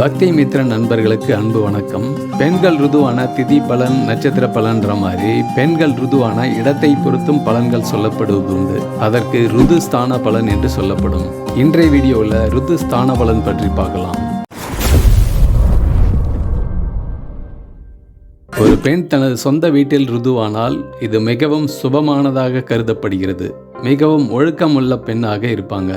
பக்தி மித்ர நண்பர்களுக்கு அன்பு வணக்கம். பெண்கள் ருதுவான திதி பலன் நட்சத்திர பலன்ற மாதிரி பெண்கள் ருதுவான இடத்தை பொறுத்தும் பலன்கள் சொல்லப்படுவதுண்டு அதற்கு ருது ஸ்தான பலன் என்று சொல்லப்படும். இன்றைய வீடியோவில் ருது ஸ்தான பலன் பற்றி பார்க்கலாம். ஒரு பெண் தனது சொந்த வீட்டில் ருதுவானால் இது மிகவும் சுபமானதாக கருதப்படுகிறது. மிகவும் ஒழுக்கமுள்ள பெண்ணாக இருப்பாங்க.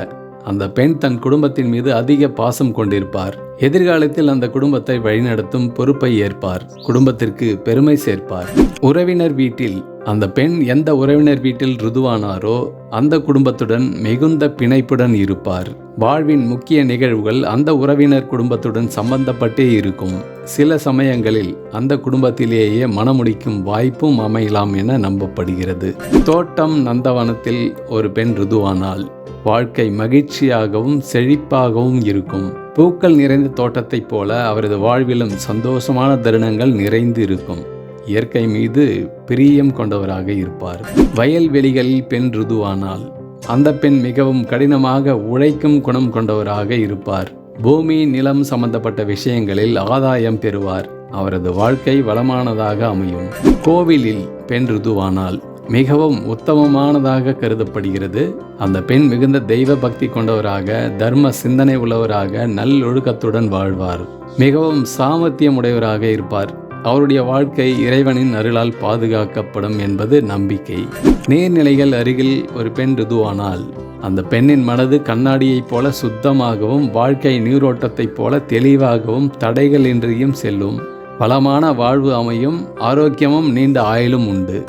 அந்த பெண் தன் குடும்பத்தின் மீது அதிக பாசம் கொண்டிருப்பார். எதிர்காலத்தில் அந்த குடும்பத்தை வழிநடத்தும் பொறுப்பை ஏற்பார் குடும்பத்திற்கு பெருமை சேர்ப்பார். உறவினர் வீட்டில் அந்த பெண் எந்த உறவினர் வீட்டில் ருதுவானாரோ அந்த குடும்பத்துடன் மிகுந்த பிணைப்புடன் இருப்பார். வாழ்வின் முக்கிய நிகழ்வுகள் அந்த உறவினர் குடும்பத்துடன் சம்பந்தப்பட்டே இருக்கும். சில சமயங்களில் அந்த குடும்பத்திலேயே மணமுடிக்கும் வாய்ப்பும் அமையலாம் என நம்பப்படுகிறது. தோட்டம் நந்தவனத்தில் ஒரு பெண் ருதுவானால் வாழ்க்கை மகிழ்ச்சியாகவும் செழிப்பாகவும் இருக்கும். பூக்கள் நிறைந்த தோட்டத்தைப் போல அவரது வாழ்விலும் சந்தோஷமான தருணங்கள் நிறைந்து இருக்கும் இயற்கை மீது பிரியம் கொண்டவராக இருப்பார். வயல்வெளிகளில் பெண் ருதுவானால் அந்த பெண் மிகவும் கடினமாக உழைக்கும் குணம் கொண்டவராக இருப்பார். பூமி நிலம் சம்பந்தப்பட்ட விஷயங்களில் ஆதாயம் பெறுவார். அவரது வாழ்க்கை வளமானதாக அமையும். கோவிலில் பெண் ருதுவானால் மிகவும் உத்தமமானதாக கருதப்படுகிறது. அந்த பெண் மிகுந்த தெய்வ பக்தி கொண்டவராக தர்ம சிந்தனை உள்ளவராக நல்லொழுக்கத்துடன் வாழ்வார். மிகவும் சாமர்த்தியம் உடையவராக இருப்பார். அவருடைய வாழ்க்கை இறைவனின் அருளால் பாதுகாக்கப்படும் என்பது நம்பிக்கை. நீர்நிலைகள் அருகில் ஒரு பெண் ருதுவானால் அந்த பெண்ணின் மனது கண்ணாடியைப் போல சுத்தமாகவும் வாழ்க்கை நீரோட்டத்தைப் போல தெளிவாகவும் தடைகள் இன்றியும் செல்லும். வளமான வாழ்வு அமையும் ஆரோக்கியமும் நீண்ட ஆயுளும் உண்டு.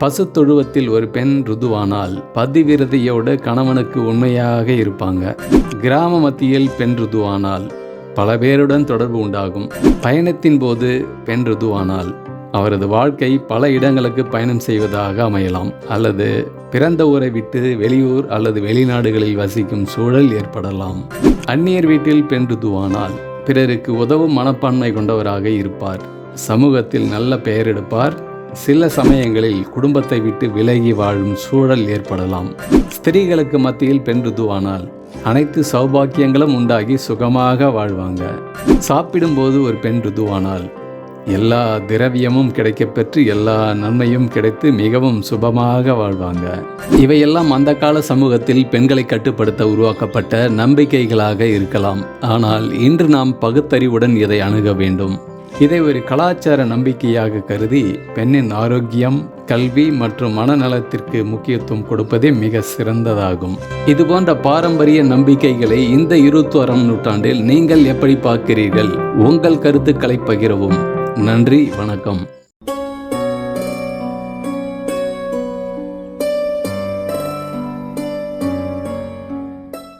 பசு தொழுவத்தில் ஒரு பெண் ருதுவானால் பதிவிரதையோட கணவனுக்கு உண்மையாக இருப்பாங்க. கிராம மத்தியில் பெண் ருதுவானால் பல பேருடன் தொடர்பு உண்டாகும். பயணத்தின் போது பெண் ருதுவானால் அவரது வாழ்க்கை பல இடங்களுக்கு பயணம் செய்வதாக அமையலாம். அல்லது பிறந்த ஊரை விட்டு வெளியூர் அல்லது வெளிநாடுகளில் வசிக்கும் சூழல் ஏற்படலாம். அந்நியர் வீட்டில் பெண் ருதுவானால் பிறருக்கு உதவும் மனப்பான்மை கொண்டவராக இருப்பார். சமூகத்தில் நல்ல பெயர் எடுப்பார். சில சமயங்களில் குடும்பத்தை விட்டு விலகி வாழும் சூழல் ஏற்படலாம். ஸ்திரீகளுக்கு மத்தியில் பெண் ருதுவானால் அனைத்து சௌபாக்கியங்களும் உண்டாகி சுகமாக வாழ்வாங்க. சாப்பிடும்போது ஒரு பெண் ருதுவானால் எல்லா திரவியமும் கிடைக்கப்பெற்று எல்லா நன்மையும் கிடைத்து மிகவும் சுபமாக வாழ்வாங்க. இவையெல்லாம் அந்த கால சமூகத்தில் பெண்களை கட்டுப்படுத்த உருவாக்கப்பட்ட நம்பிக்கைகளாக இருக்கலாம். ஆனால் இன்று நாம் பகுத்தறிவுடன் இதை அணுக வேண்டும். இதை ஒரு கலாச்சார நம்பிக்கையாக கருதி பெண்ணின் ஆரோக்கியம் கல்வி மற்றும் மனநலத்திற்கு முக்கியத்துவம் கொடுப்பதே மிக சிறந்ததாகும். இது போன்ற பாரம்பரிய நம்பிக்கைகளை இந்த இருபத்தோராம் நூற்றாண்டில் நீங்கள் எப்படி பார்க்கிறீர்கள்? உங்கள் கருத்துக்களை பகிரவும். நன்றி வணக்கம்.